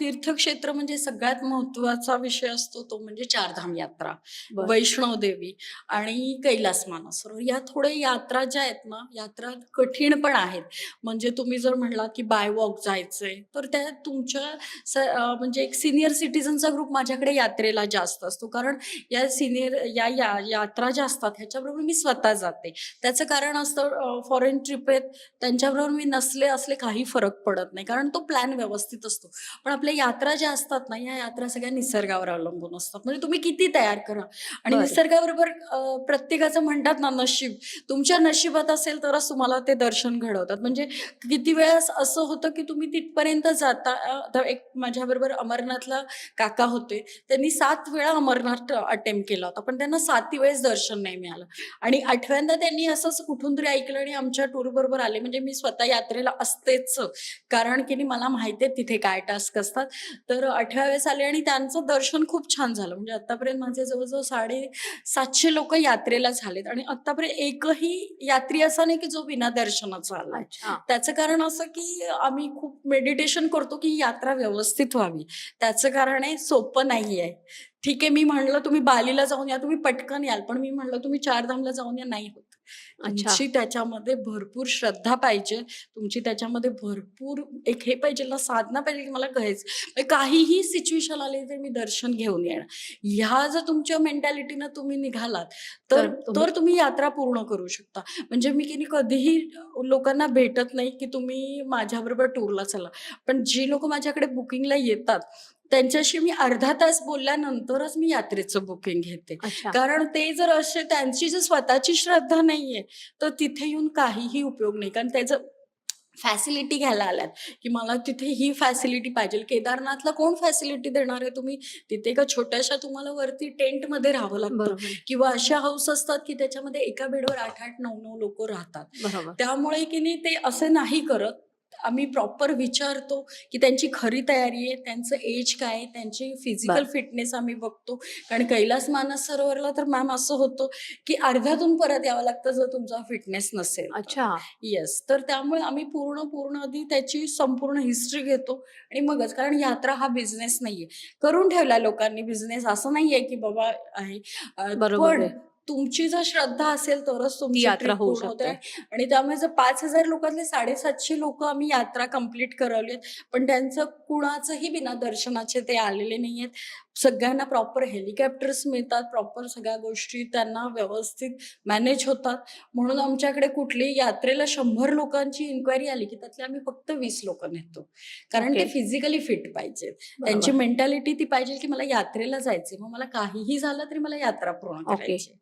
तीर्थक्षेत्र म्हणजे सगळ्यात महत्त्वाचा विषय असतो तो म्हणजे चारधाम यात्रा. वैष्णव देवी आणि कैलास मानसरोवर या थोड्या यात्रा ज्या आहेत ना यात्रा कठीण पण आहेत. म्हणजे तुम्ही जर म्हणलात की बाय वॉक जायचंय तर त्या तुमच्या म्हणजे एक सिनियर सिटीजनचा ग्रुप माझ्याकडे यात्रेला जास्त असतो. कारण या सिनियर या या यात्रा ज्या असतात ह्याच्याबरोबर मी स्वतः जाते. त्याचं कारण असतं फॉरेन ट्रिप आहेत त्यांच्याबरोबर मी नसले असले काही फरक पडत नाही. कारण तो प्लॅन व्यवस्थित असतो. पण आपल्या यात्रा ज्या असतात ना या यात्रा सगळ्या निसर्गावर अवलंबून असतात. म्हणजे तुम्ही किती तयार करा? आणि बरं. निसर्गाबरोबर प्रत्येकाचं म्हणतात ना नशीब. तुमच्या नशिबात असेल तरच तुम्हाला ते दर्शन घडवतात. म्हणजे किती वेळेस असं होतं की तुम्ही तिथपर्यंत जाता एक माझ्याबरोबर अमरनाथला काका होते. त्यांनी सात वेळा अमरनाथ अटेम्प्ट केला होता पण त्यांना साती वेळेस दर्शन नाही मिळालं. आणि आठव्यांदा त्यांनी असंच कुठून तरी ऐकलं आणि आमच्या टूर बरोबर आले. म्हणजे मी स्वतः यात्रेला असतेच. कारण की मला माहिती आहे तिथे काय टास्क असतात. तर आठव्या वेळेस आले आणि त्यांचं दर्शन खूप छान झालं. म्हणजे आतापर्यंत माझे जवळजवळ साडे सातशे लोक यात्रेला झालेत आणि आतापर्यंत एकही यात्री असा नाही की जो विना दर्शनाचा आला त्याचं कारण असं की आम्ही खूप मेडिटेशन करतो की यात्रा व्यवस्थित व्हावी. त्याचं कारण आहे सोपं नाही आहे ठीक आहे मी म्हणलं तुम्ही बालीला जाऊन या तुम्ही पटकन याल पण मी म्हणलं तुम्ही चारधामला जाऊन या नाही होत. तुमची त्याच्यामध्ये भरपूर श्रद्धा पाहिजे. तुमची त्याच्यामध्ये भरपूर एक हे पाहिजे ना साधना पाहिजे की मला कळायचं म्हणजे काहीही सिच्युएशन आली तर मी दर्शन घेऊन येणार. ह्या जर तुमच्या मेंटॅलिटीनं तुम्ही निघालात तर तर तुम्ही- तर तुम्ही यात्रा पूर्ण करू शकता. म्हणजे मी की कधीही लोकांना भेटत नाही की तुम्ही माझ्याबरोबर टूरला चला. पण जी लोक माझ्याकडे बुकिंगला येतात त्यांच्याशी मी अर्धा तास बोलल्यानंतरच मी यात्रेचं बुकिंग घेते. कारण ते जर असे त्यांची जर स्वतःची श्रद्धा नाहीये तर तिथे येऊन काहीही उपयोग नाही. कारण त्याचं फॅसिलिटी घ्यायला आल्यात की मला तिथे ही फॅसिलिटी पाहिजे. केदारनाथला कोण फॅसिलिटी देणार आहे तुम्ही? तिथे एका छोट्याशा तुम्हाला वरती टेंटमध्ये राहावं लागतं. किंवा अशा हाऊस असतात की त्याच्यामध्ये एका बेडवर आठ आठ नऊ नऊ लोक राहतात. त्यामुळे की नाही ते असे नाही करत. आम्ही प्रॉपर विचारतो की त्यांची खरी तयारी आहे त्यांचं एज काय त्यांची फिजिकल. फिटनेस आम्ही बघतो कारण कैलास मानस सरोवरला तर मॅम असं होतं की अर्ध्यातून परत यावं लागतं जर तुमचा फिटनेस नसेल. अच्छा येस तर त्यामुळे आम्ही पूर्ण पूर्ण आधी त्याची संपूर्ण हिस्ट्री घेतो आणि मगच कारण यात्रा हा बिझनेस नाहीये करून ठेवला लोकांनी बिझनेस असं नाहीये की बाबा आहे पण आहे. तुमची जर श्रद्धा असेल तरच तुमची यात्रा होऊ. शकते. आणि त्यामुळे जर पाच हजार लोकांतले साडेसातशे लोक आम्ही यात्रा कंप्लीट करवली पण त्यांचं कुणाचंही बिना दर्शनाचे ते आलेले नाहीयेत सगळ्यांना प्रॉपर हेलिकॉप्टर्स मिळतात प्रॉपर सगळ्या गोष्टी त्यांना व्यवस्थित मॅनेज होतात म्हणून आमच्याकडे कुठली यात्रेला शंभर लोकांची इन्क्वायरी आली की त्यातले आम्ही फक्त वीस लोक नेतो कारण ते. फिजिकली फिट पाहिजेत त्यांची. मेंटॅलिटी ती पाहिजे की मला यात्रेला जायचे मग मला काहीही झालं तरी मला यात्रा पूर्ण. करायची